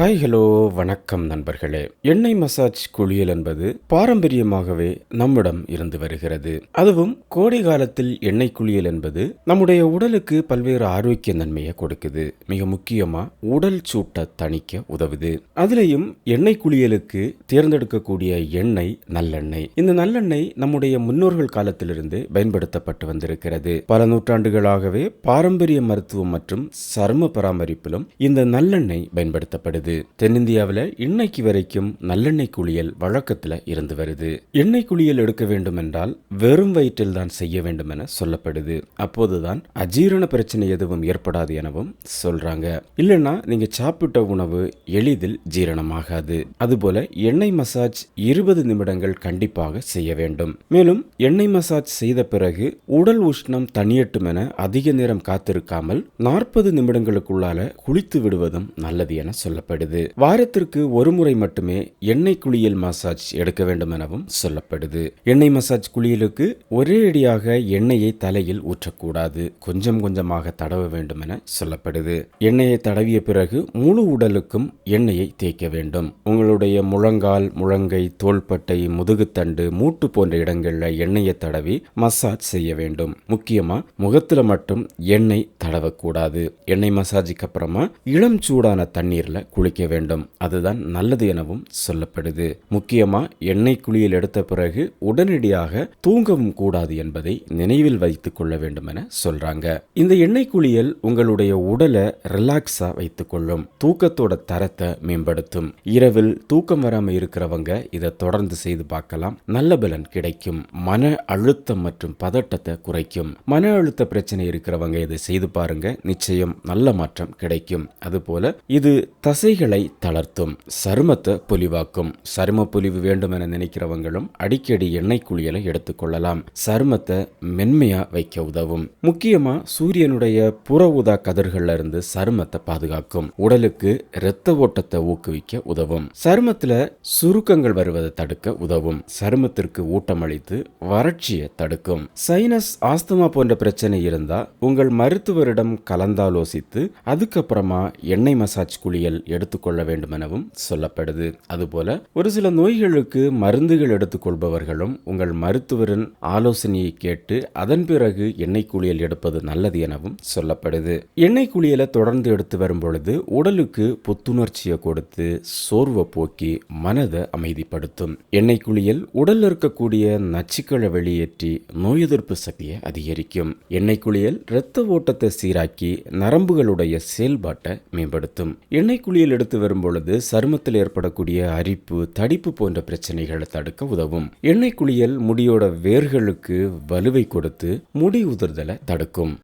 Hi hello வணக்கம் நண்பர்களே. எண்ணெய் மசாஜ் குளியல் என்பது பாரம்பரியமாகவே நம்மிடம் இருந்து வருகிறது. அதுவும் கோடை காலத்தில் எண்ணெய் குளியல் என்பது நம்முடைய உடலுக்கு பல்வேறு ஆரோக்கிய நன்மையை கொடுக்குது. மிக முக்கியமா உடல் சூட்டை தணிக்க உதவுது. அதுலேயும் எண்ணெய் குளியலுக்கு தேர்ந்தெடுக்கக்கூடிய எண்ணெய் நல்லெண்ணெய். இந்த நல்லெண்ணெய் நம்முடைய முன்னோர்கள் காலத்திலிருந்து பயன்படுத்தப்பட்டு வந்திருக்கிறது. பல நூற்றாண்டுகளாகவே பாரம்பரிய மருத்துவம் மற்றும் சரும பராமரிப்பிலும் இந்த நல்லெண்ணெய் பயன்படுத்தப்படுது. தென்னிந்தியாவில் இன்னைக்கு வரைக்கும் நல்லெண்ணெய் குளியல் வழக்கத்தில் இருந்து வருது. எண்ணெய் குளியல் எடுக்க வேண்டும் என்றால் வெறும் வயிற்றில் தான் செய்ய வேண்டும் என சொல்லப்படுது. அப்போதுதான் அஜீரண பிரச்சனை எதுவும் ஏற்படாது எனவும் சொல்றாங்க. இல்லைன்னா நீங்க சாப்பிட்ட உணவு எளிதில் ஜீரணமாகாது. அதுபோல எண்ணெய் மசாஜ் இருபது நிமிடங்கள் கண்டிப்பாக செய்ய வேண்டும். மேலும் எண்ணெய் மசாஜ் செய்த பிறகு உடல் உஷ்ணம் தனியட்டும் என அதிக நேரம் காத்திருக்காமல் நாற்பது நிமிடங்களுக்குள்ளால குளித்து விடுவதும் நல்லது என சொல்லப்படுது. வாரத்திற்கு ஒரு முறை மட்டுமே எண்ணெய் குளியல் மசாஜ் எடுக்க வேண்டும் எனவும் சொல்லப்படுது. எண்ணெய் மசாஜ் குளியலுக்கு ஒரே அடியாக எண்ணெயை தலையில் ஊற்றக்கூடாது. கொஞ்சம் கொஞ்சமாக தடவ வேண்டும் என சொல்லப்படுது. எண்ணெயை தடவிய பிறகு முழு உடலுக்கும் எண்ணெயை தேய்க்க வேண்டும். உங்களுடைய முழங்கால் முழங்கை தோள்பட்டை முதுகுத்தண்டு மூட்டு போன்ற இடங்களில் எண்ணெயை தடவி மசாஜ் செய்ய வேண்டும். முக்கியமா முகத்துல மட்டும் எண்ணெய் தடவக்கூடாது. எண்ணெய் மசாஜுக்கு அப்புறமா இளம் சூடான தண்ணீர்ல குளிக்க வேண்டும். அதுதான் நல்லது எனவும் சொல்லப்படுது. முக்கியமா எண்ணெய் குளியல் எடுத்த பிறகு உடனடியாக தூங்கவும் கூடாது என்பதை நினைவில் வைத்துக் கொள்ள வேண்டும் என சொல்றாங்க. இந்த எண்ணெய் குளியல் உங்களுடைய உடலை ரிலாக்ஸா வைத்துக் கொள்ளும். தூக்கத்தோட தரத்தை மேம்படுத்தும். இரவில் தூக்கம் வராம இருக்கிறவங்க இதை தொடர்ந்து செய்து பார்க்கலாம். நல்ல பலன் கிடைக்கும். மன அழுத்தம் மற்றும் பதட்டத்தை குறைக்கும். மன அழுத்த பிரச்சனை இருக்கிறவங்க இதை செய்து பாருங்க. நிச்சயம் நல்ல மாற்றம் கிடைக்கும். அதுபோல இது தசை விதைகளை தளர்த்தும் சருமத்தை பொலிவாக்கும் சரும பொலிவு வேண்டும் என நினைக்கிறவங்களும் அடிக்கடி எண்ணெய் குளியலை எடுத்துக்கொள்ளலாம் சருமத்தை மென்மையா வைக்க உதவும். முக்கியமா சூரியனுடைய புற ஊதா கதிர்கள்ல இருந்து சருமத்தை பாதுகாக்கும். உடலுக்கு இரத்த ஓட்டத்தை ஊக்குவிக்க உதவும். சருமத்துல சுருக்கங்கள் வருவதை தடுக்க உதவும். சருமத்திற்கு ஊட்டமளித்து வறட்சியை தடுக்கும். சைனஸ் ஆஸ்துமா போன்ற பிரச்சனை இருந்தா உங்கள் மருத்துவரிடம் கலந்தாலோசித்து அதுக்கப்புறமா எண்ணெய் மசாஜ் குளியல் எடுத்துக்கொள்ள வேண்டும் எனவும் சொல்லப்படுது. அதுபோல ஒரு சில நோய்களுக்கு மருந்துகள் எடுத்துக்கொள்பவர்களும் உங்கள் மருத்துவரின் ஆலோசனையை கேட்டு அதன் பிறகு எண்ணெய் குளியல் எடுப்பது நல்லது எனவும் சொல்லப்படுது. எண்ணெய் குளியலை தொடர்ந்து எடுத்து வரும் பொழுது உடலுக்கு புத்துணர்ச்சியை கொடுத்து சோர்வை போக்கி மனதை அமைதிப்படுத்தும். எண்ணெய் குளியல் உடலில் இருக்கக்கூடிய நச்சுக்களை வெளியேற்றி நோய் எதிர்ப்பு சக்தியை அதிகரிக்கும். எண்ணெய் குளியல் இரத்த ஓட்டத்தை சீராக்கி நரம்புகளுடைய செயல்பாட்டை மேம்படுத்தும். எண்ணெய் குளியல் எடுத்து வரும் பொழுது சருமத்தில் ஏற்படக்கூடிய அரிப்பு தடிப்பு போன்ற பிரச்சனைகளை தடுக்க உதவும். எண்ணெய் குளியல் முடியோட வேர்களுக்கு வலுவை கொடுத்து முடி உதிர்தலை தடுக்கும்.